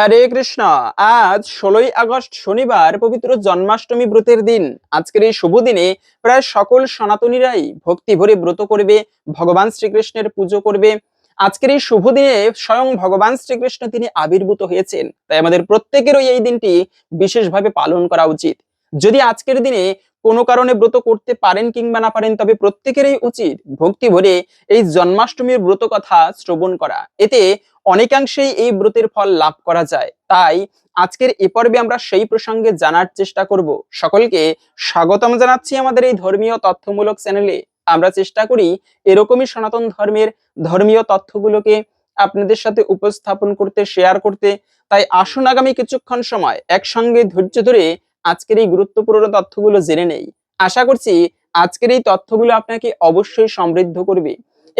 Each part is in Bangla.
হরে কৃষ্ণ। আজ ষোলোই আগস্ট শনিবার পবিত্র জন্মাষ্টমী ব্রতের দিন। আজকের এই শুভ দিনে প্রায় সকল সনাতনীরাই ভক্তি ভরে ব্রত করবে, ভগবান শ্রীকৃষ্ণের পুজো করবে। আজকের এই শুভ দিনে স্বয়ং ভগবান শ্রীকৃষ্ণ তিনি আবির্ভূত হয়েছেন। তাই আমাদের প্রত্যেকেরই এই দিনটি বিশেষভাবে পালন করা উচিত। যদি আজকের দিনে কোনো কারণে ব্রত করতে পারেন কিংবা না পারেন, তবে প্রত্যেকেরই উচিত ভক্তি ভরে এই জন্মাষ্টমীর ব্রত কথা শ্রবণ করা। এতে অনেকাংশেই এই ব্রতের ফল লাভ করা যায়। তাই আজকের এ পর্বে আমরা সেই প্রসঙ্গে জানার চেষ্টা করব। সকলকে স্বাগতম জানাচ্ছি আমাদের এই ধর্মীয় তথ্যমূলক চ্যানেলে। আমরা চেষ্টা করি এরকমই সনাতন ধর্মের ধর্মীয় তথ্যগুলোকে আপনাদের সাথে উপস্থাপন করতে শেয়ার করতে। তাই আসুন আগামী কিছুক্ষণ সময় একসঙ্গে ধৈর্য ধরে আজকের এই গুরুত্বপূর্ণ তথ্যগুলো জেনে নেই। আশা করছি আজকের এই তথ্যগুলো আপনাকে অবশ্যই সমৃদ্ধ করবে।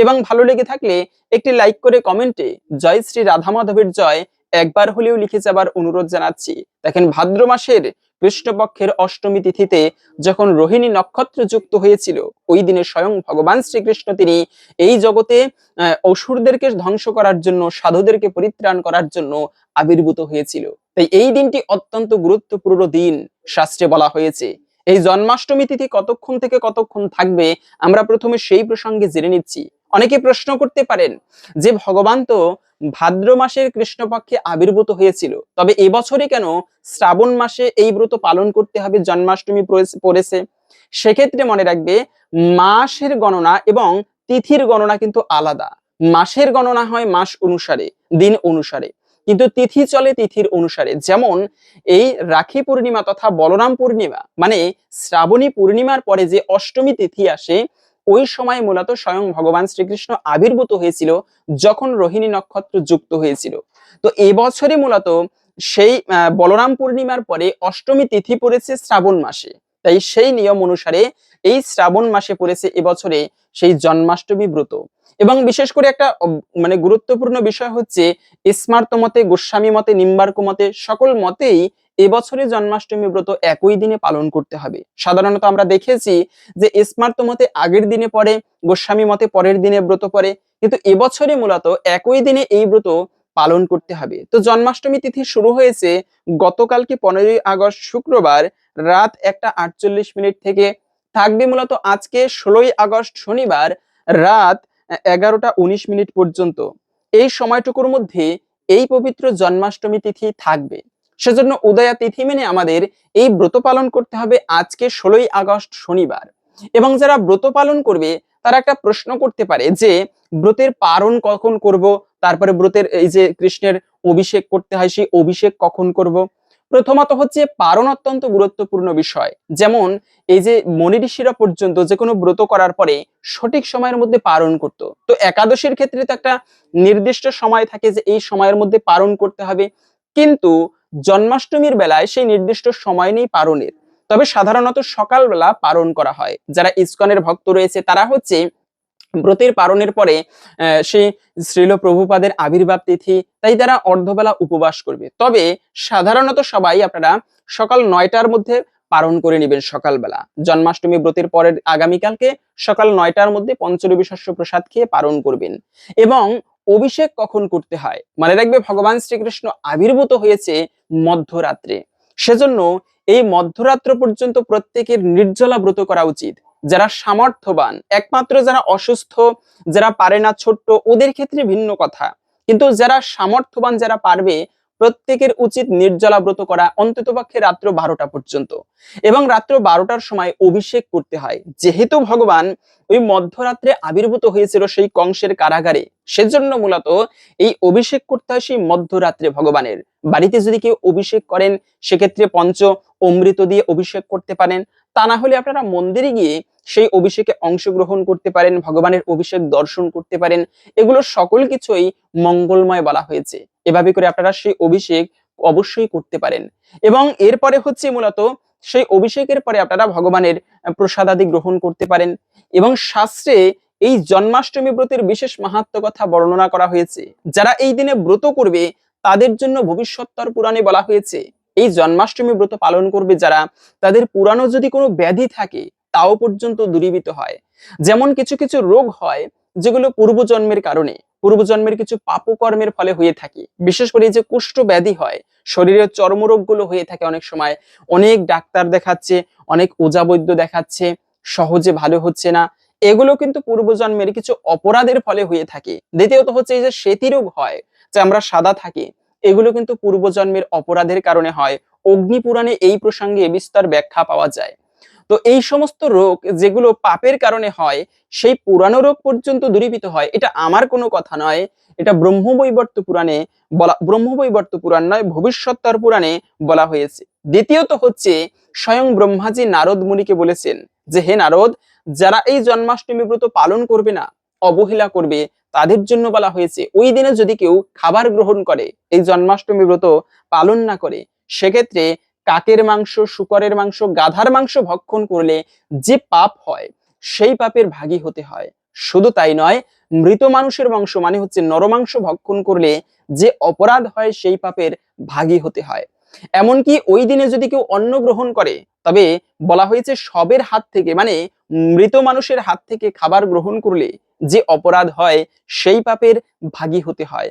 এবং ভালো লেগে থাকলে একটি লাইক করে কমেন্টে জয় শ্রী রাধা মাধবের জয় একবার হলেও লিখে যাবার অনুরোধ জানাচ্ছি। দেখেন, ভাদ্র মাসের কৃষ্ণপক্ষের অষ্টমী তিথিতে যখন রোহিণী নক্ষত্র যুক্ত হয়েছিল, ওই দিনে স্বয়ং ভগবান শ্রীকৃষ্ণ তিনি এই জগতে অসুরদেরকে ধ্বংস করার জন্য, সাধুদেরকে পরিত্রাণ করার জন্য আবির্ভূত হয়েছিল। তাই এই দিনটি অত্যন্ত গুরুত্বপূর্ণ দিন শাস্ত্রে বলা হয়েছে। এই জন্মাষ্টমী তিথি কতক্ষণ থেকে কতক্ষণ থাকবে, আমরা প্রথমে সেই প্রসঙ্গে জেনে নিচ্ছি। অনেকে প্রশ্ন করতে পারেন যে ভগবান তো ভাদ্র মাসের কৃষ্ণপক্ষে আবির্ভূত হয়েছিল, তবে এবছরে কেন শ্রাবণ মাসে এই ব্রত পালন করতে হবে, জন্মাষ্টমী পড়েছে- সেক্ষেত্রে মনে রাখবে মাসের গণনা এবং তিথির গণনা কিন্তু আলাদা। মাসের গণনা হয় মাস অনুসারে, দিন অনুসারে। কিন্তু তিথি চলে তিথির অনুসারে। যেমন এই রাখি পূর্ণিমা তথা বলরাম পূর্ণিমা মানে শ্রাবণী পূর্ণিমার পরে যে অষ্টমী তিথি আসে ওই সময় মূলত স্বয়ং ভগবান শ্রীকৃষ্ণ আবির্ভূত হয়েছিল যখন রোহিণী নক্ষত্র যুক্ত হয়েছিল। তো এবছরে মূলত সেই বলরাম পূর্ণিমার পরে অষ্টমী তিথি পড়েছে শ্রাবণ মাসে। তাই সেই নিয়ম অনুসারে এই শ্রাবণ মাসে পড়েছে এবছরে সেই জন্মাষ্টমী ব্রত। এবং বিশেষ করে একটা মানে গুরুত্বপূর্ণ বিষয় হচ্ছে স্মার্ত মতে, গোস্বামী মতে, নিম্বার্ক মতে সকল মতেই এবছরে জন্মাষ্টমী ব্রত একই দিনে পালন করতে হবে। সাধারণত আমরা দেখেছি যে স্মার্ত মতে আগের দিনে পরে গোস্বামী মতে পরের দিনে ব্রত পরে কিন্তু এবছরে মূলত একই দিনে এই ব্রত পালন করতে হবে। তো জন্মাষ্টমী তিথি শুরু হয়েছে গতকালকে পনেরোই আগস্ট শুক্রবার রাত একটা আটচল্লিশ মিনিট থেকে। থাকবে মূলত আজকে ষোলোই আগস্ট শনিবার রাত এগারোটা উনিশ মিনিট পর্যন্ত। এই সময়টুকুর মধ্যে এই পবিত্র জন্মাষ্টমী তিথি থাকবে। সেজন্য উদয়া তিথি মেনে আমাদের এই ব্রত পালন করতে হবে আজকে ষোলোই আগস্ট শনিবার। এবং যারা ব্রত পালন করবে, তারা একটা প্রশ্ন করতে পারে যে, ব্রতের পারণ কখন করব? তারপরে ব্রতের এই যে কৃষ্ণের অভিষেক করতে হয়, সেই অভিষেক কখন করব? প্রথমত হচ্ছে পারণ অত্যন্ত গুরুত্বপূর্ণ বিষয়। যেমন এই যে মনি ঋষিরা পর্যন্ত যে কোনো ব্রত করার পরে সঠিক সময়ের মধ্যে পারণ করত। তো একাদশীর ক্ষেত্রে তো একটা নির্দিষ্ট সময় থাকে যে এই সময়ের মধ্যে পারণ করতে হবে। কিন্তু জন্মাষ্টমীর বেলায় সেই নির্দিষ্ট সময় নেই পারণের। তবে সাধারণত সকালবেলা পালন করা হয়। যারা ইস্কনের ভক্ত রয়েছে, তারা হচ্ছে ব্রতের পালনের পরে সেই শ্রীল প্রভুপাদের আবির্ভাব তিথি, তাই তারা অর্ধবেলা উপবাস করবে। তবে সাধারণত সবাই আপনারা সকাল নয়টার মধ্যে পালন করে নেবেন সকালবেলা। জন্মাষ্টমী ব্রতের পরের আগামীকালকে সকাল নয়টার মধ্যে পঞ্চরবি শস্য প্রসাদ খেয়ে পালন করবেন। এবং অভিষেক কখন করতে হয়? মনে রাখবে, ভগবান শ্রীকৃষ্ণ আবির্ভূত হয়েছে মধ্যরাত্রে। সেজন্য এই মধ্যরাত্র পর্যন্ত প্রত্যেকের নির্জলা ব্রত করা উচিত। যারা সামর্থ্যবান, একমাত্র যারা অসুস্থ, যারা পারে না ছোট্ট, ওদের ক্ষেত্রে ভিন্ন কথা। কিন্তু যারা সামর্থ্যবান, যারা পারবে প্রত্যেকের উচিত নির্জলা ব্রত করা অন্ততপক্ষে রাত্র বারোটা পর্যন্ত। এবং রাত্র বারোটার সময় অভিষেক করতে হয়। যেহেতু ভগবান ওই মধ্যরাত্রে আবির্ভূত হয়েছিল সেই কংসের কারাগারে, সেজন্য মূলত এই অভিষেক করতে হয় সেই মধ্যরাত্রে ভগবানের। বাড়িতে যদি কেউ অভিষেক করেন, সেক্ষেত্রে পঞ্চ অমৃত দিয়ে অভিষেক করতে পারেন। তা না হলে আপনারা মন্দিরে গিয়ে সেই অভিষেকে অংশগ্রহণ করতে পারেন, ভগবানের অভিষেক দর্শন করতে পারেন। এগুলো সকল কিছুই মঙ্গলময় বলা হয়েছে। এভাবে করে আপনারা সেই অভিষেক অবশ্যই করতে পারেন। এবং এরপরে হচ্ছে মূলত সেই অভিষেকের পরে আপনারা ভগবানের প্রসাদাদি গ্রহণ করতে পারেন। এবং শাস্ত্রে এই জন্মাষ্টমী ব্রতের বিশেষ মাহাত্ম কথা বর্ণনা করা হয়েছে। যারা এই দিনে ব্রত করবে, তাদের জন্য ভবিষ্যত্তর পুরাণে বলা হয়েছে, এই জন্মাষ্টমী ব্রত পালন করবে যারা, তাদের পুরানো যদি কোনো ব্যাধি থাকে, তাও পর্যন্ত দূরীভূত হয়। যেমন কিছু কিছু রোগ হয় যেগুলো পূর্বজন্মের কারণে, পূর্বজন্মের কিছু পাপকর্মের ফলে হয়ে থাকে। বিশেষ করে যে কুষ্ঠ ব্যাধি হয়, শরীরের চর্মরোগগুলো হয়ে থাকে অনেক সময়। অনেক ডাক্তার দেখাচ্ছে, অনেক ওজা বৈদ্য দেখাচ্ছে, সহজে ভালো হচ্ছে না। এগুলো কিন্তু পূর্বজন্মের কিছু অপরাধের ফলে হয়ে থাকে। দ্বিতীয়ত হচ্ছে এই যে সেতিরোগ হয়, যে আমরা সাদা থাকি, এগুলো কিন্তু পূর্বজন্মের অপরাধের কারণে হয়। অগ্নিপুরাণে এই প্রসঙ্গে বিস্তার ব্যাখ্যা পাওয়া যায়। তো এই সমস্ত রোগ যেগুলো পাপের কারণে হয়, সেই পুরানো রোগ পর্যন্ত দূরীভূত হয়, এটা আমার কোনো কথা নয়। এটা ব্রহ্মবৈবর্ত পুরাণে বলা, ব্রহ্মবৈবর্ত পুরাণ নয়, ভবিষ্যত্তর পুরাণে বলা হয়েছে। দ্বিতীয়ত হচ্ছে, স্বয়ং ব্রহ্মাজি নারদ মুনিকে বলেছেন যে, হে নারদ, যারা এই জন্মাষ্টমী ব্রত পালন করবে না, অবহেলা করবে, তাদের জন্য বলা হয়েছে, ওই দিনে যদি কেউ খাবার গ্রহণ করে, এই জন্মাষ্টমী ব্রত পালন না করে, সেক্ষেত্রে কাকের মাংস, শুকরের মাংস, গাধার মাংস ভক্ষণ করলে যে পাপ হয়, সেই পাপের ভাগী হতে হয়। শুধু তাই নয়, মৃত মানুষের মাংস মানে হচ্ছে নরমাংস ভক্ষণ করলে যে অপরাধ হয়, সেই পাপের ভাগী হতে হয়। এমনকি ওই দিনে যদি কেউ অন্ন গ্রহণ করে, তবে বলা হয়েছে সবের হাত থেকে মানে মৃত মানুষের হাত থেকে খাবার গ্রহণ করলে যে অপরাধ হয়, সেই পাপের ভাগী হতে হয়।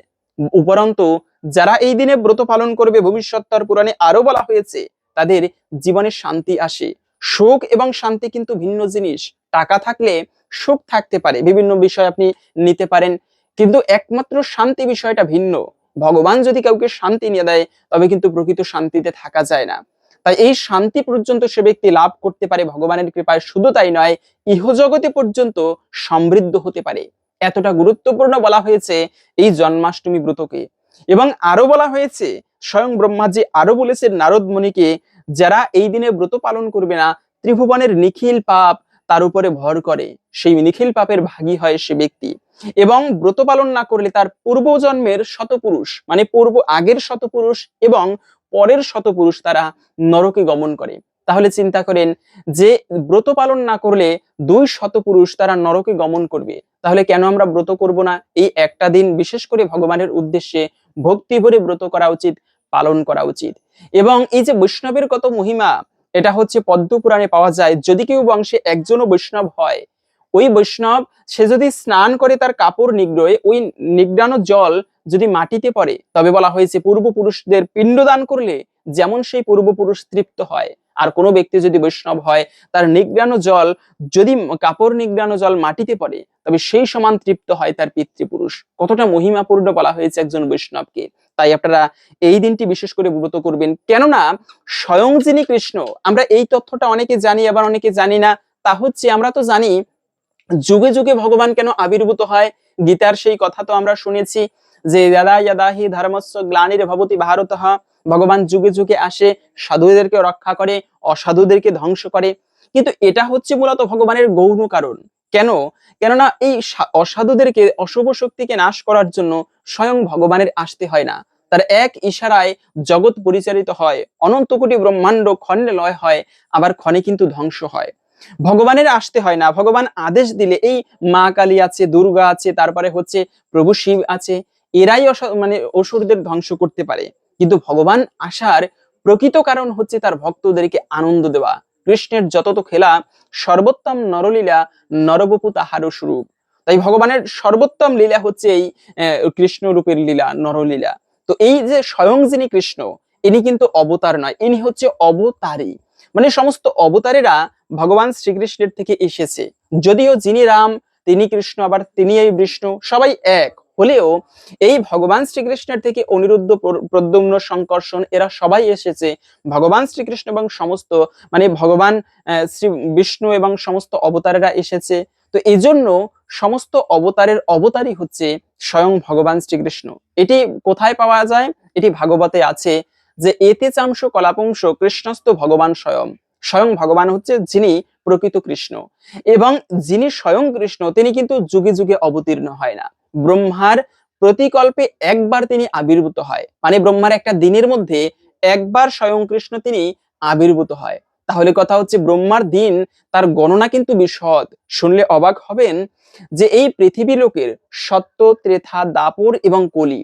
উপরন্তু যারা এই দিনে ব্রত পালন করবে ভবিষ্যৎতর পুরাণে আরও বলা হয়েছে, তাদের জীবনে শান্তি আসে। সুখ এবং শান্তি কিন্তু ভিন্ন জিনিস। টাকা থাকলে সুখ থাকতে পারে, বিভিন্ন বিষয় আপনি নিতে পারেন, কিন্তু একমাত্র শান্তি বিষয়টা ভিন্ন। ভগবান যদি কাউকে শান্তি নিয়ে দেয়, তবে কিন্তু প্রকৃত শান্তিতে থাকা যায় না। তাই এই শান্তি পর্যন্ত সে ব্যক্তি লাভ করতে পারে, ভগবানের কৃপায় শুধু তাই নয়, ইহজগতে পর্যন্ত সমৃদ্ধ হতে পারে। এতটা গুরুত্বপূর্ণ বলা হয়েছে এই জন্মাষ্টমী ব্রতকে। এবং আরও বলা হয়েছে, স্বয়ং ব্রহ্মাজি আরও বলেছে নারদ মুনিকে, যারা এই দিনে ব্রত পালন করবে না, ত্রিভুবনের নিখিল পাপ তার উপরে ভর করে। সেই নিখিল পাপের ভাগী হয় সে ব্যক্তি। এবং ব্রত পালন না করলে তার পূর্বজন্মের শতপুরুষ মানে পূর্ব আগের শতপুরুষ এবং পরের শতপুরুষ তারা নরকে গমন করে। তাহলে চিন্তা করেন যে, ব্রত পালন না করলে দুই শতপুরুষ তারা নরকে গমন করবে। তাহলে কেন আমরা ব্রত করব না? এই একটা দিন বিশেষ করে ভগবানের উদ্দেশ্যে ভক্তি ভরে ব্রত করা উচিত, পালন করা উচিত। এবং এই যে বৈষ্ণবের কত মহিমা, এটা হচ্ছে পদ্ম পুরাণে পাওয়া যায়। যদি কেউ বংশে একজনও বৈষ্ণব হয়, ওই বৈষ্ণব, সে যদি স্নান করে তার কাপড় নিগ্রহে, ওই নিগ্রানো জল যদি মাটিতে পড়ে, তবে বলা হয়েছে পূর্বপুরুষদের পিণ্ডদান করলে যেমন সেই পূর্বপুরুষ তৃপ্ত হয়। আর কোনো ব্যক্তি যদি বৈষ্ণব হয়, তার নিগ্রানো জল যদি কাপড় নিগ্রানো জল মাটিতে পড়ে তবে সেই সমান তৃপ্ত হয় তার পিতৃপুরুষ। কতটা মহিমাপূর্ণ বলা হয়েছে একজন বৈষ্ণবকে। তাই আপনারা এই দিনটি বিশেষ করে ব্রত করবেন। কেননা, স্বয়ং যিনি কৃষ্ণ, আমরা এই তথ্যটা অনেকে জানি, আবার অনেকে জানি না। তা হচ্ছে, আমরা তো জানি, যুগে যুগে ভগবান কেন আবির্ভূত হয়? গীতার সেই কথা তো আমরা শুনেছি যে দাদা ইয়াদা হি ধর্মস্ব গ্লানির ভবতি ভারত। ভগবান যুগে যুগে আসে, সাধুদেরকে রক্ষা করে, অসাধুদেরকে ধ্বংস করে। কিন্তু এটা হচ্ছে মূলত ভগবানের গৌণ কারণ। কেন? কেননা এই অসাধুদেরকে, অশুভ শক্তিকে নাশ করার জন্য স্বয়ং ভগবানের আসতে হয় না। তার এক ইশারায় জগৎ পরিচালিত হয়, অনন্ত কোটি ব্রহ্মাণ্ড খণ্ডে লয় হয়, আবার ক্ষণে কিন্তু ধ্বংস হয়। ভগবানের আসতে হয় না। ভগবান আদেশ দিলে এই মা কালী আছে, দুর্গা আছে, তারপরে হচ্ছে প্রভু শিব আছে, এরাই মানে অসুরদের ধ্বংস করতে পারে। কিন্তু ভগবান আসার প্রকৃত কারণ হচ্ছে তার ভক্তদেরকে আনন্দ দেওয়া। কৃষ্ণের যত তো খেলা, সর্বোত্তম নরলীলা নরবপু তাহারও স্বরূপ। তাই ভগবানের সর্বোত্তম লীলা হচ্ছে এই কৃষ্ণ রূপের লীলা, নরলীলা। তো এই যে স্বয়ং যিনি কৃষ্ণ, ইনি কিন্তু অবতার নয়, ইনি হচ্ছে অবতারী। মানে সমস্ত অবতারেরা ভগবান শ্রীকৃষ্ণের থেকে এসেছে। যদিও যিনি রাম, তিনি কৃষ্ণ, আবার তিনি এই বিষ্ণু, সবাই এক। হলেও এই ভগবান শ্রীকৃষ্ণের থেকে অনিরুদ্ধ প্রদ্যুম্ন সংকর্ষণ, এরা সবাই এসেছে ভগবান শ্রীকৃষ্ণ এবং সমস্ত মানে ভগবান শ্রী বিষ্ণু এবং সমস্ত অবতারেরা এসেছে। তো এই জন্য সমস্ত অবতারের অবতারই হচ্ছে স্বয়ং ভগবান শ্রীকৃষ্ণ। এটি কোথায় পাওয়া যায়? এটি ভাগবতে আছে যে, এতে চাংশ কলাপংশ কৃষ্ণস্থ ভগবান স্বয়ং। স্বয়ং ভগবান হচ্ছে যিনি প্রকৃত কৃষ্ণ। এবং যিনি স্বয়ং কৃষ্ণ, তিনি কিন্তু যুগে যুগে অবতীর্ণ হয় না। ব্রহ্মার প্রতিকল্পে একবার তিনি আবির্ভূত হয়। মানে ব্রহ্মার একটা দিনের মধ্যে একবার স্বয়ং কৃষ্ণ তিনি আবির্ভূত হয়। তাহলে কথা হচ্ছে ব্রহ্মার দিন তার গণনা কিন্তু বিশদ। শুনলে অবাক হবেন যে এই পৃথিবী লোকের সত্য, ত্রেথা, দাপর এবং কলি,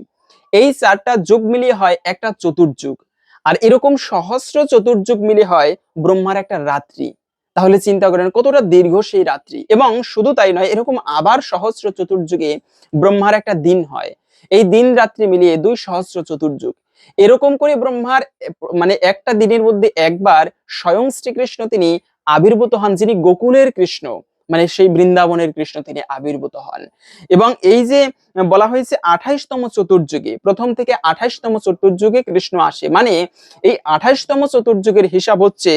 এই চারটা যুগ মিলিয়ে হয় একটা চতুর্যুগ। আর এরকম সহস্র চতুর্যুগ মিলে হয় ব্রহ্মার একটা রাত্রি। তাহলে চিন্তা করেন কতটা দীর্ঘ সেই রাত্রি। এবং শুধু তাই নয়, এরকম আবার সহস্র চতুর্যুগে ব্রহ্মার একটা দিন হয়। এই দিন রাত্রি মিলিয়ে দুই সহস্র চতুর্যুগ। এরকম করে ব্রহ্মার মানে একটা দিনের মধ্যে একবার স্বয়ং শ্রীকৃষ্ণ, তিনি আবির্ভূত হন যিনি গোকুলের কৃষ্ণ। মানে সেই বৃন্দাবনের কৃষ্ণ তিনি আবির্ভূত হন। এবং এই যে বলা হয়েছে আঠাইশতম চতুর্যুগে, প্রথম থেকে আঠাইশতম চতুর্যুগে কৃষ্ণ আসে। মানে এই আঠাইশতম চতুর্যুগের হিসাব হচ্ছে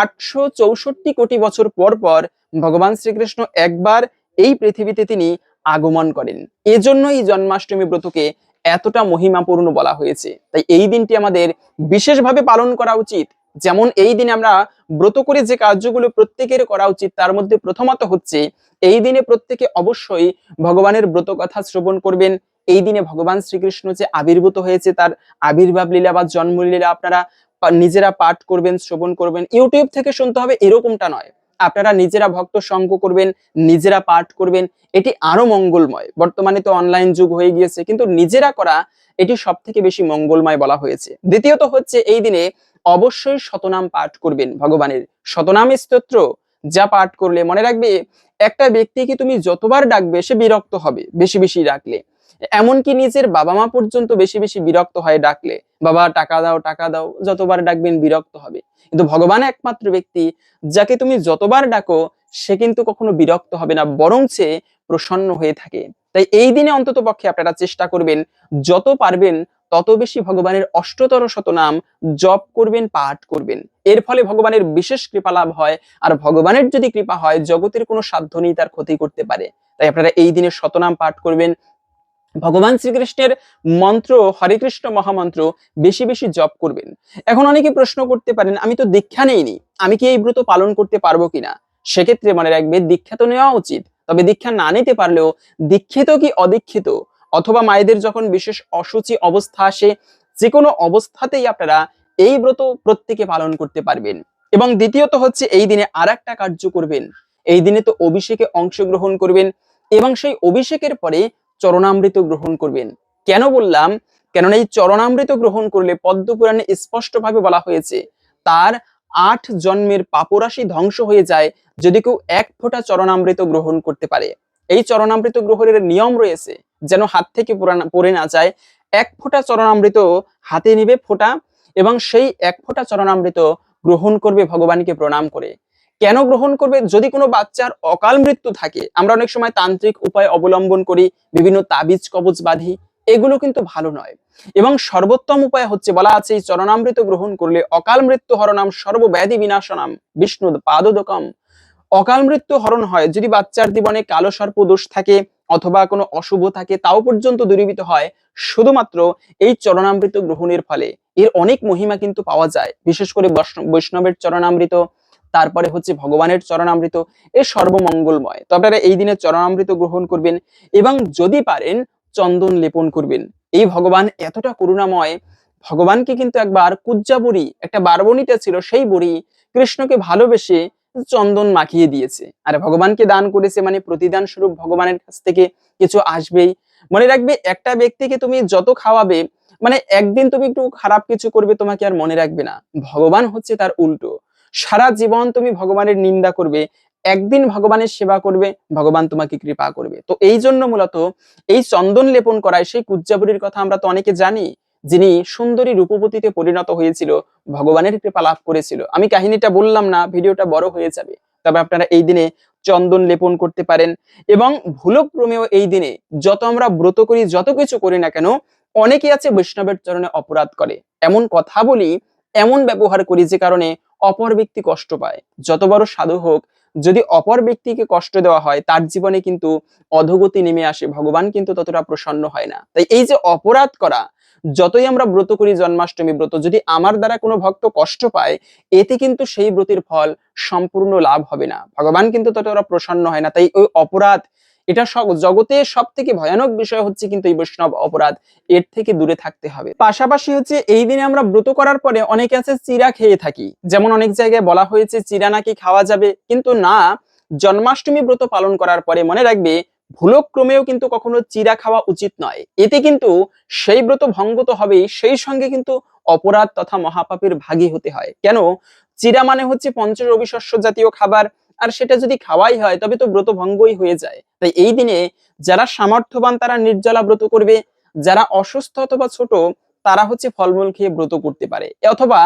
আটশো চৌষট্টি কোটি বছর পর পর ভগবান শ্রীকৃষ্ণ একবার এই পৃথিবীতে তিনি আগমন করেন। এজন্য এই জন্মাষ্টমী ব্রতকে এতটা মহিমাপূর্ণ বলা হয়েছে। তাই এই দিনটি আমাদের বিশেষভাবে পালন করা উচিত। যেমন এই দিনে আমরা ব্রত করে যে কার্যগুলো প্রত্যেকের করা উচিত, তার মধ্যে প্রথমত হচ্ছে, এই দিনে প্রত্যেকে অবশ্যই ভগবানের ব্রত কথা শ্রবণ করবেন। এই দিনে ভগবান শ্রীকৃষ্ণ যে আবির্ভূত হয়েছে, তার আবির্ভাব লীলা বা জন্ম লীলা আপনারা নিজেরা পাঠ করবেন, শ্রবণ করবেন। ইউটিউব থেকে শুনতে হবে এরকমটা নয়। আপনারা নিজেরা ভক্ত সঙ্গ করবেন, নিজেরা পাঠ করবেন। এটি আরও মঙ্গলময়। বর্তমানে তো অনলাইন যুগ হয়ে গিয়েছে, কিন্তু নিজেরা করা এটি সব থেকে বেশি মঙ্গলময় বলা হয়েছে। দ্বিতীয়ত হচ্ছে, এই দিনে অবশ্যই শতনাম পাঠ করবেন ভগবানের। শতনাম স্তোত্র যা পাঠ করলে মনে রাখবে, একটা ব্যক্তিকে তুমি যতবার ডাকবে সে বিরক্ত হবে, বেশি বেশি ডাকলে। এমনকি নিজের বাবা মা পর্যন্ত বেশি বেশি বিরক্ত হয় ডাকলে, বাবা, টাকা দাও টাকা দাও। যতবার ডাকবেন বিরক্ত হবে। কিন্তু ভগবান একমাত্র ব্যক্তি যাকে তুমি যতবার ডাকো, সে কিন্তু কখনো বিরক্ত হবে না বরং সে প্রসন্ন হয়ে থাকে। তাই এই দিনে অন্তত পক্ষে আপনারা চেষ্টা করবেন, যত পারবেন তত বেশি ভগবানের অষ্টতর শতনাম জপ করবেন, পাঠ করবেন। এর ফলে ভগবানের বিশেষ কৃপা লাভ হয়, আর ভগবানের যদি কৃপা হয়, জগতের কোনো সাধ্য নেই তার ক্ষতি করতে পারে। তাই আপনারা এই দিনে শতনাম পাঠ করবেন। ভগবান শ্রীকৃষ্ণের মন্ত্র, হরে কৃষ্ণ মহামন্ত্র বেশি বেশি জপ করবেন। এখন অনেকে প্রশ্ন করতে পারেন, আমি তো দীক্ষা নেইনি, আমি কি এই ব্রত পালন করতে পারব কিনা? সেক্ষেত্রে মনে রাখবে, দীক্ষা তো নেওয়া উচিত, তবে দীক্ষা না নিতে পারলেও দীক্ষিত কি অদীক্ষিত? অথবা মায়েদের যখন বিশেষ অসুচি অবস্থা আসে যে কোনো অবস্থাতেই আপনারা এই ব্রত প্রত্যেকে পালন করতে পারবেন। এবং দ্বিতীয়ত হচ্ছে, এই দিনে আর একটা কার্য করবেন। এই দিনে তো অভিষেকে অংশগ্রহণ করবেন এবং সেই অভিষেকের পরে চরণামৃত গ্রহণ করবেন। কেন বললাম? কেননা এই চরণামৃত গ্রহণ করলে পদ্মপুরাণে স্পষ্টভাবে বলা হয়েছে, তার আট জন্মের পাপরাশি ধ্বংস হয়ে যায় যদি কেউ এক ফোঁটা চরণামৃত গ্রহণ করতে পারে। এই চরণামৃত গ্রহণের নিয়ম রয়েছে যেন হাত থেকে পড়ে না যায়। এক ফোঁটা চরণামৃত হাতে নিবে ফোঁটা এবং সেই এক ফোঁটা চরণামৃত গ্রহণ করবে ভগবানকে প্রণাম করে। কেন গ্রহণ করবে? যদি কোনো বাচ্চার অকাল মৃত্যু থাকে, আমরা অনেক সময় তান্ত্রিক উপায় অবলম্বন করি, বিভিন্ন তাবিজ, কবচ বাঁধি, এগুলো কিন্তু ভালো নয়। এবং সর্বোত্তম উপায় হচ্ছে বলা আছে, এই চরণামৃত গ্রহণ করলে অকাল মৃত্যু হরনাম সর্বব্যাধি বিনাশনাম বিষ্ণু পাদোদকম। অকাল মৃত্যু হরণ হয় যদি বাচ্চার জীবনে কালো সর্প দোষ থাকে অথবা কোনো অশুভ থাকে, তাও পর্যন্ত দূরীভূত হয়। শুধুমাত্র এই চরণামৃত গ্রহণের ফলে। এর অনেক মহিমা কিন্তু পাওয়া যায়। বিশেষ করে বৈষ্ণবের চরণামৃত, তারপরে হচ্ছে ভগবানের চরণামৃত, এ সর্বমঙ্গলময়। তো আপনারা এই দিনে চরণামৃত গ্রহণ করবেন এবং যদি পারেন, চন্দন লেপন করবেন। এই ভগবান এতটা করুণাময়। ভগবানকে কিন্তু একবার কুজ্জা বুড়ি একটা বারবণীটা ছিল সেই বুড়ি, কৃষ্ণকে ভালোবেসে চন্দন মাখিয়ে দিয়েছে। আর ভগবানকে দান করেছে মানে প্রতিদান স্বরূপ ভগবানের কাছ থেকে কিছু আসবেই। মনে রাখবে, একটা ব্যক্তিকে তুমি যত খাওয়াবে মানে একদিন তুমি একটু খারাপ কিছু করবে তোমাকে আর মনে রাখবে না। ভগবান হচ্ছে তার উল্টো। সারা জীবন তুমি ভগবানের নিন্দা করবে, একদিন ভগবানের সেবা করবে, ভগবান তোমাকে কৃপা করবে। তো এই জন্য মূলত এই চন্দন লেপন করায় সেই কুজ্জাবরীর কথা আমরা তো অনেকে জানি যিনি সুন্দরী রূপবতীতে পরিণত হয়েছিল, ভগবানের কৃপা লাভ করেছিল। আমি কাহিনীটা বললাম না, ভিডিওটা বড় হয়ে যাবে। তবে আপনারা এই দিনে চন্দন লেপন করতে পারেন এবং ভুলক্রমেও এই দিনে যত আমরা ব্রত করি, যত কিছু করি না কেন অনেকে আছে বৈষ্ণবের চরণে অপরাধ করে। এমন কথা বলি, এমন ব্যবহার করি যে কারণে অপর ব্যক্তি কষ্ট পায়। যত বড় সাধু হোক, যদি অপর ব্যক্তিকে কষ্ট দেওয়া হয়, তার জীবনে কিন্তু অধোগতি নেমে আসে, ভগবান কিন্তু ততটা প্রসন্ন হয় না। তাই এই যে অপরাধ করা যতই আমরা ব্রত করি জন্মাষ্টমী ব্রত, যদি আমার দ্বারা কোনো ভক্ত কষ্ট পায়, এতে কিন্তু সেই ব্রতের ফল সম্পূর্ণ লাভ হবে না। ভগবান কিন্তু ততটা প্রসন্ন হয় না। তাই ওই অপরাধ, এটা জগতে সব থেকে ভয়ানক বিষয় হচ্ছে কিন্তু এই বৈষ্ণব অপরাধ। এর থেকে দূরে থাকতে হবে। পাশাপাশি হচ্ছে এই দিনে আমরা ব্রত করার পরে অনেকে আছে চিরা খেয়ে থাকি। যেমন অনেক জায়গায় বলা হয়েছে চিরা নাকি খাওয়া যাবে? কিন্তু না, জন্মাষ্টমী ব্রত পালন করার পরে মনে রাখবে ভুলক্রমেও কিন্তু কখনো চিরা খাওয়া উচিত নয়। এতে কিন্তু সেই ব্রত ভঙ্গ তো হবেই, সেই সঙ্গে কিন্তু অপরাধ তথা মহাপাপের ভাগী হতে হয়। কেন? চিরা মানে হচ্ছে পঞ্চ রবি শস্য জাতীয় খাবার, আর সেটা যদি খাওয়াই হয়, তবে তো ব্রত ভঙ্গই হয়ে যায়। তাই এই দিনে যারা সামর্থ্যবান তারা নির্জলা ব্রত করবে, যারা অসুস্থ অথবা ছোট তারা হচ্ছে ফলমূল খেয়ে ব্রত করতে পারে। অথবা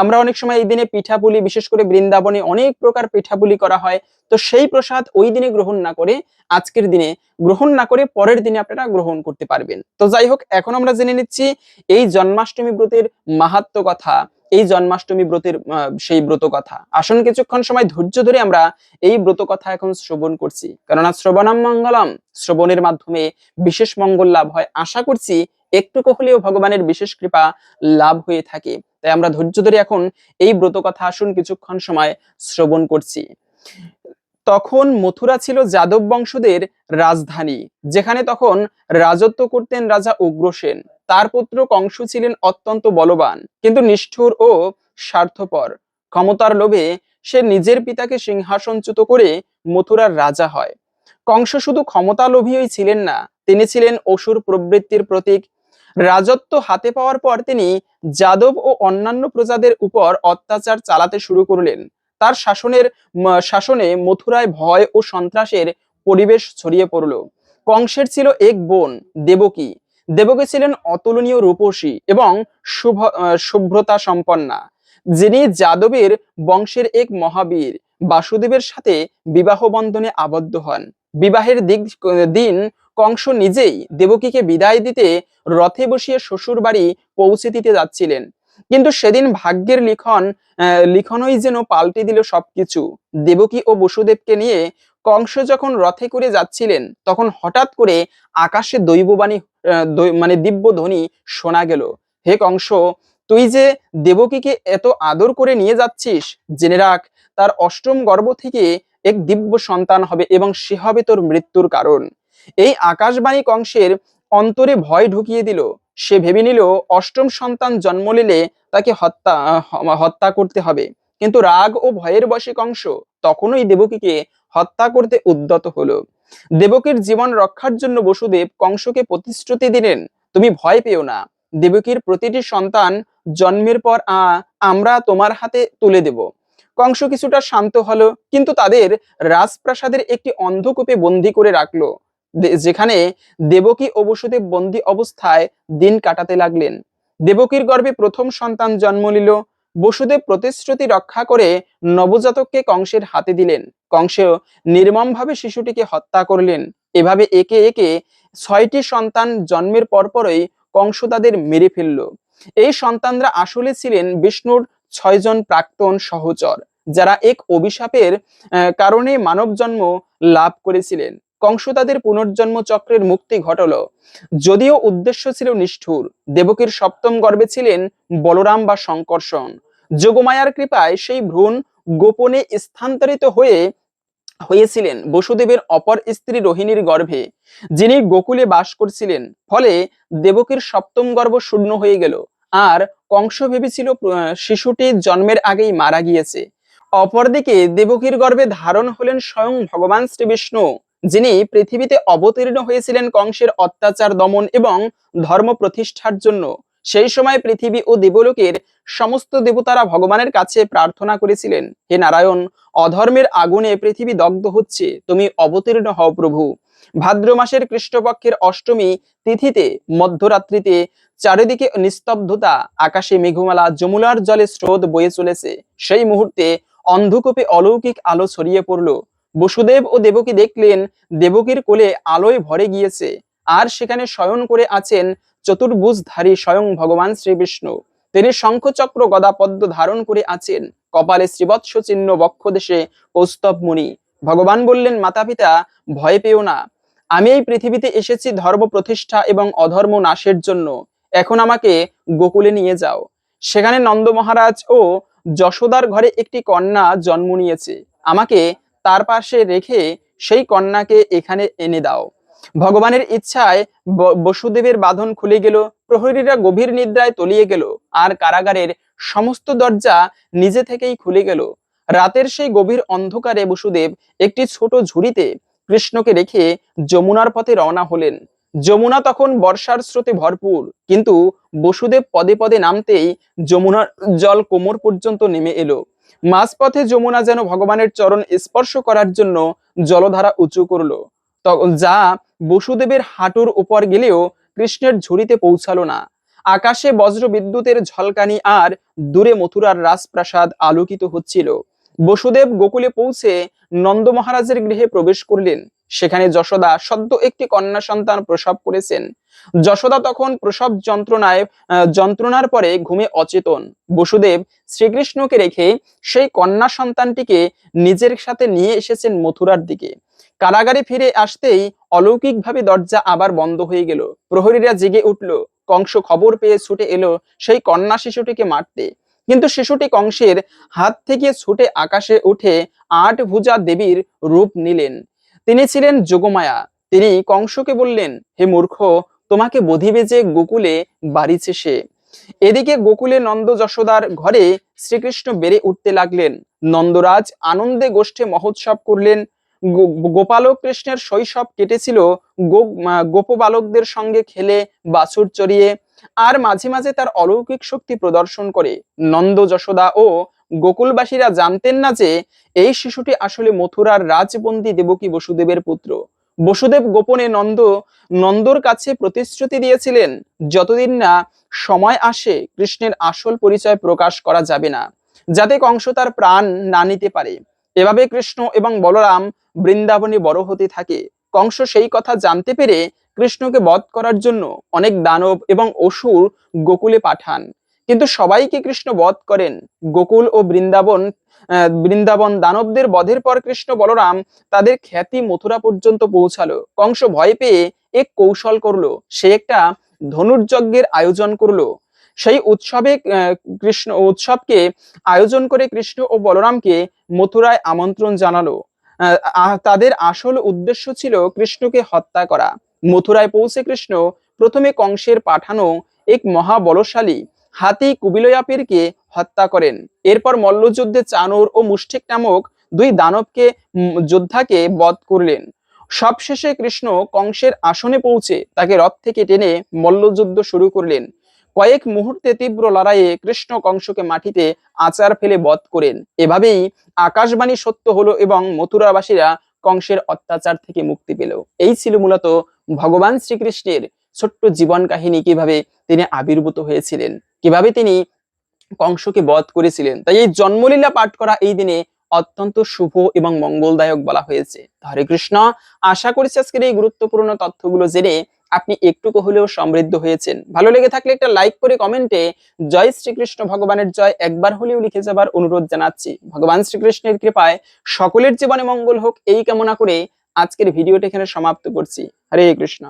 আমরা অনেক সময় এই দিনে পিঠাপুলি, বিশেষ করে বৃন্দাবনে অনেক প্রকার পিঠাপুলি করা হয়। তো সেই প্রসাদ ওই দিনে গ্রহণ না করে আজকের দিনে গ্রহণ না করে পরের দিনে আপনারা গ্রহণ করতে পারবেন। তো যাই হোক, এখন আমরা জেনে নিচ্ছি এই জন্মাষ্টমী ব্রতের মাহাত্ম কথা, এই জন্মাষ্টমী ব্রতের সেই ব্রত কথা। আসুন কিছুক্ষণ সময় ধৈর্য ধরে আমরা এই ব্রত কথা এখন শ্রবণ করছি। কেননা শ্রবণাম মঙ্গলম, শ্রবণের মাধ্যমে বিশেষ মঙ্গল লাভ হয়। আশা করছি একটুকু হলেও ভগবানের বিশেষ কৃপা লাভ হয়ে থাকে। তাই আমরা ধৈর্য ধরে এখন এই ব্রত কথা আসুন কিছুক্ষণ সময় শ্রবণ করছি। তখন মথুরা ছিল যাদব বংশদের রাজধানী, যেখানে তখন রাজত্ব করতেন রাজা উগ্রসেন তার পুত্র কংস ছিলেন অত্যন্ত বলবান, কিন্তু নিষ্ঠুর ও স্বার্থপর। ক্ষমতার লোভে সে নিজের পিতাকে সিংহাসনচ্যুত করে মথুরার রাজা হয়। কংস শুধু ক্ষমতা লোভীই ছিলেন না, তিনি ছিলেন অসুর প্রবৃত্তির প্রতীক রাজত্ব হাতে পাওয়ার পর তিনি যাদব ও অন্যান্য প্রজাদের উপর অত্যাচার চালাতে শুরু করলেন। তার শাসনের শাসনে মথুরায় ভয় ও সন্ত্রাসের পরিবেশ ছড়িয়ে পড়ল। কংসের ছিল এক বোন, দেবকী। দেবকী ছিলেন অতুলনীয় রূপসী এবং শুভ শুভ্রতা সম্পন্না। যিনি যাদবের বংশের এক মহাবীর, বাসুদেবের সাথে বিবাহ বন্ধনে আবদ্ধ হন। বিবাহের দিক, দিন কংস নিজেই দেবকীকে বিদায় দিতে রথে বসিয়ে শ্বশুর বাড়ি পৌঁছে দিতে যাচ্ছিলেন। কিন্তু সেদিন ভাগ্যের লিখন লিখনই যেন পাল্টে দিল সবকিছু। দেবকী ও বসুদেবকে নিয়ে কংস যখন রথে করে যাচ্ছিলেন, তখন হঠাৎ করে আকাশে দৈববাণী মানে দিব্য ধ্বনি শোনা গেল। হে কংস, তুই যে দেবকীকে এত আদর করে নিয়ে যাচ্ছিস, জেনে রাখ, তার অষ্টম গর্ভ থেকে এক দিব্য সন্তান হবে এবং সে হবে তোর মৃত্যুর কারণ। এই আকাশবাণী কংসের অন্তরে ভয় ঢুকিয়ে দিল। সে ভেবে নিল, অষ্টম সন্তান জন্ম নিলে তাকে হত্যা হত্যা করতে হবে। কিন্তু রাগ ও ভয়ের বশে কংস তখনই দেবকীকে হত্যা করতে উদ্যত হলো। দেবকীর জীবন রক্ষার জন্য বসুদেব কংসকে প্রতিশ্রুতি দিলেন, তুমি ভয় পেও না। দেবকীর প্রতিটি সন্তান জন্মের পর, আ, আমরা তোমার হাতে তুলে দেব কংস কিছুটা শান্ত হলো, কিন্তু তাদের রাজপ্রাসাদের একটি অন্ধকূপে বন্দি করে রাখল। যেখানে দেবকী ও বসুদেব বন্দি অবস্থায় দিন কাটাতে লাগলেন। দেবকীর গর্ভে প্রথম সন্তান জন্ম নিল। বসুদেব প্রতিশ্রুতি রক্ষা করে নবজাতককে কংসের হাতে দিলেন। কংস নির্মমভাবে শিশুটিকে হত্যা করলেন। এভাবে একে একে ছয়টি সন্তান জন্মের পরপরই কংস তাদের মেরে ফেলল। এই সন্তানরা আসলে ছিলেন বিষ্ণুর ছয়জন প্রাক্তন সহচর, যারা এক অভিশাপের কারণে মানব জন্ম লাভ করেছিলেন। কংস তাদের পুনর্জন্ম চক্রের মুক্তি ঘটলো। যদিও উদ্দেশ্য ছিল নিষ্ঠুর, দেবকীর সপ্তম গর্ভে ছিলেন বলরাম বা শঙ্কর্ষণ যোগমায়ার কৃপায় সেই ভ্রূণ গোপনে স্থানান্তরিত হয়ে, হয়েছিলেন বসুদেবের অপর স্ত্রী রোহিণীর গর্ভে, যিনি গোকুলে বাস করছিলেন। ফলে দেবকীর সপ্তম গর্ভ শূন্য হয়ে গেল। আর কংস ভেবেছিল শিশুটি জন্মের আগেই মারা গিয়েছে। অপরদিকে দেবকীর গর্ভে ধারণ হলেন স্বয়ং ভগবান শ্রী বিষ্ণু যিনি পৃথিবীতে অবতীর্ণ হয়েছিলেন কংসের অত্যাচার, দমন এবং ধর্ম প্রতিষ্ঠার জন্য। সেই সময় পৃথিবী ও দেবলোকের সমস্ত দেবতারা ভগবানের কাছে প্রার্থনা করেছিলেন, হে নারায়ণ, অধর্মের আগুনে পৃথিবী দগ্ধ হচ্ছে, তুমি অবতীর্ণ হও প্রভু। ভাদ্র মাসের কৃষ্ণপক্ষের অষ্টমী তিথিতে মধ্যরাত্রিতে চারিদিকে নিস্তব্ধতা, আকাশে মেঘমালা, যমুনার জলে স্রোত বয়ে চলেছে। সেই মুহূর্তে অন্ধকূপে অলৌকিক আলো ছড়িয়ে পড়ল। বসুদেব ও দেবকী দেখলেন, দেবকীর কোলে আলোয় ভরে গিয়েছে। আর সেখানে শয়ন করে আছেন চতুর্ভুজধারী স্বয়ং ভগবান শ্রীবিষ্ণু। তিনি শঙ্খচক্র গদা পদ্ম ধারণ করে আছেন। কপালে শ্রীবৎস চিহ্ন বক্ষদেশে কৌস্তব মুনি। ভগবান বললেন মাতা পিতা ভয় পেও না। আমি এই পৃথিবীতে এসেছি ধর্ম প্রতিষ্ঠা এবং অধর্ম নাশের জন্য। এখন আমাকে গোকুলে নিয়ে যাও। সেখানে নন্দ মহারাজ ও যশোদার ঘরে একটি কন্যা জন্ম নিয়েছে। আমাকে তার পাশে রেখে সেই কন্যাকে এখানে এনে দাও। ভগবানের ইচ্ছায় বসুদেবের বাঁধন খুলে গেল, প্রহরীরা গভীর নিদ্রায় তলিয়ে গেল, আর কারাগারের সমস্ত দরজা নিজে থেকেই খুলে গেল। রাতের সেই গভীর অন্ধকারে বসুদেব একটি ছোট ঝুড়িতে কৃষ্ণকে রেখে যমুনার পথে রওনা হলেন। যমুনা তখন বর্ষার স্রোতে ভরপুর, কিন্তু বসুদেব পদে পদে নামতেই যমুনার জল কোমর পর্যন্ত নেমে এলো। মাঝপথে যমুনা যেন ভগবানের চরণ স্পর্শ করার জন্য জলধারা উঁচু করল। যা বসুদেবের হাঁটুর উপর গেলেও কৃষ্ণের ঝুড়িতে পৌঁছালো না। আকাশে বজ্র বিদ্যুতের ঝলকানি আর দূরে মথুরার রাজপ্রাসাদ আলোকিত হচ্ছিল। বসুদেব গোকুলে পৌঁছে নন্দ মহারাজের গৃহে প্রবেশ করলেন। সেখানে যশোদা সদ্য একটি কন্যা সন্তান প্রসব করেছেন। যশোদা তখন প্রসব যন্ত্রণায় যন্ত্রণার পরে ঘুমে অচেতন। বসুদেব শ্রীকৃষ্ণকে রেখে সেই কন্যা সন্তানটিকে নিজের সাথে নিয়ে এসেছেন মথুরার দিকে। কারাগারে ফিরে আসতেই অলৌকিকভাবে দরজা আবার বন্ধ হয়ে গেল। প্রহরীরা জেগে উঠল। কংস খবর পেয়ে ছুটে এলো সেই কন্যা শিশুটিকে মারতে। কিন্তু শিশুটি কংসের হাত থেকে ছুটে আকাশে উঠে আট ভুজা দেবীর রূপ নিলেন। তিনি ছিলেন যোগমায়া। তিনি কংসকে বললেন, হে মূর্খ, তোমাকে বধিবে যে গোকুলে বাড়িছে সে। এদিকে গোকুলে নন্দ যশোদার ঘরে শ্রীকৃষ্ণ বেড়ে উঠতে লাগলেন। নন্দরাজ আনন্দে গোষ্ঠে মহোৎসব করলেন। গোপালক কৃষ্ণের শৈশব কেটেছিল। গোপবালকদের সঙ্গে খেলে, বাছুর চড়িয়ে, আর মাঝে মাঝে তার অলৌকিক শক্তি প্রদর্শন করে। নন্দ যশোদা ও গোকুলবাসীরা জানতেন না যে এই শিশুটি আসলে মথুরার রাজবন্দী দেবকী বসুদেবের পুত্র। বসুদেব গোপনে নন্দ, নন্দর কাছে প্রতিশ্রুতি দিয়েছিলেন, যতদিন না সময় আসে, কৃষ্ণের আসল পরিচয় প্রকাশ করা যাবে না। যাতে কংস তার প্রাণ না নিতে পারে এভাবে কৃষ্ণ এবং বলরাম বৃন্দাবনে বড় হতে থাকে। কংস সেই কথা জানতে পেরে কৃষ্ণকে বধ করার জন্য অনেক দানব এবং অসুর গোকুলে পাঠান। কিন্তু সবাইকে কৃষ্ণ বধ করেন। গোকুল ও বৃন্দাবন বৃন্দাবন দানবদের বধের পর কৃষ্ণ বলরাম তাদের খ্যাতি মথুরা পর্যন্ত পৌঁছালো। কংস ভয় পেয়ে এক কৌশল করল। সে একটা ধনুর্যজ্ঞের আয়োজন করল। সেই উৎসবে কৃষ্ণ উৎসবকে আয়োজন করে কৃষ্ণ ও বলরামকে মথুরায় আমন্ত্রণ জানালো। তাদের আসল উদ্দেশ্য ছিল কৃষ্ণকে হত্যা করা। মথুরায় পৌঁছে কৃষ্ণ প্রথমে কংসের পাঠানো এক মহাবলশালী হাতি কুবিলয়াপিরকে হত্যা করেন। এরপর মল্লযুদ্ধে চানুর ও মুষ্টিক নামক দুই দানবকে যোদ্ধাকে বধ করলেন। সবশেষে কৃষ্ণ কংসের আসনে পৌঁছে তাকে রথ থেকে টেনে মল্লযুদ্ধ শুরু করলেন। কয়েক মুহূর্তে তীব্র লড়াইয়ে কৃষ্ণ কংসকে মাটিতে আচার ফেলে বধ করেন। এভাবেই আকাশবাণী সত্য হলো এবং মথুরাবাসীরা কংসের অত্যাচার থেকে মুক্তি পেল। এই ছিল মূলত ভগবান শ্রীকৃষ্ণের ছোট্ট জীবন কাহিনী কীভাবে তিনি আবির্ভূত হয়েছিলেন, কীভাবে তিনি কংসকে বধ করেছিলেন। তাই এই জন্মলীলা পাঠ করা এই দিনে অত্যন্ত শুভ এবং মঙ্গলদায়ক বলা হয়েছে। হরে কৃষ্ণ, আশা করছি আজকের এই গুরুত্বপূর্ণ তথ্যগুলো জেনে আপনি একটুকু হলেও সমৃদ্ধ হয়েছেন। ভালো লেগে থাকলে একটা লাইক করে কমেন্টে জয় শ্রীকৃষ্ণ ভগবানের জয় একবার হলেও লিখে যাবার অনুরোধ জানাচ্ছি। ভগবান শ্রীকৃষ্ণের কৃপায় সকলের জীবনে মঙ্গল হোক, এই কামনা করে আজকের ভিডিওটি এখানে সমাপ্ত করছি। হরে কৃষ্ণ।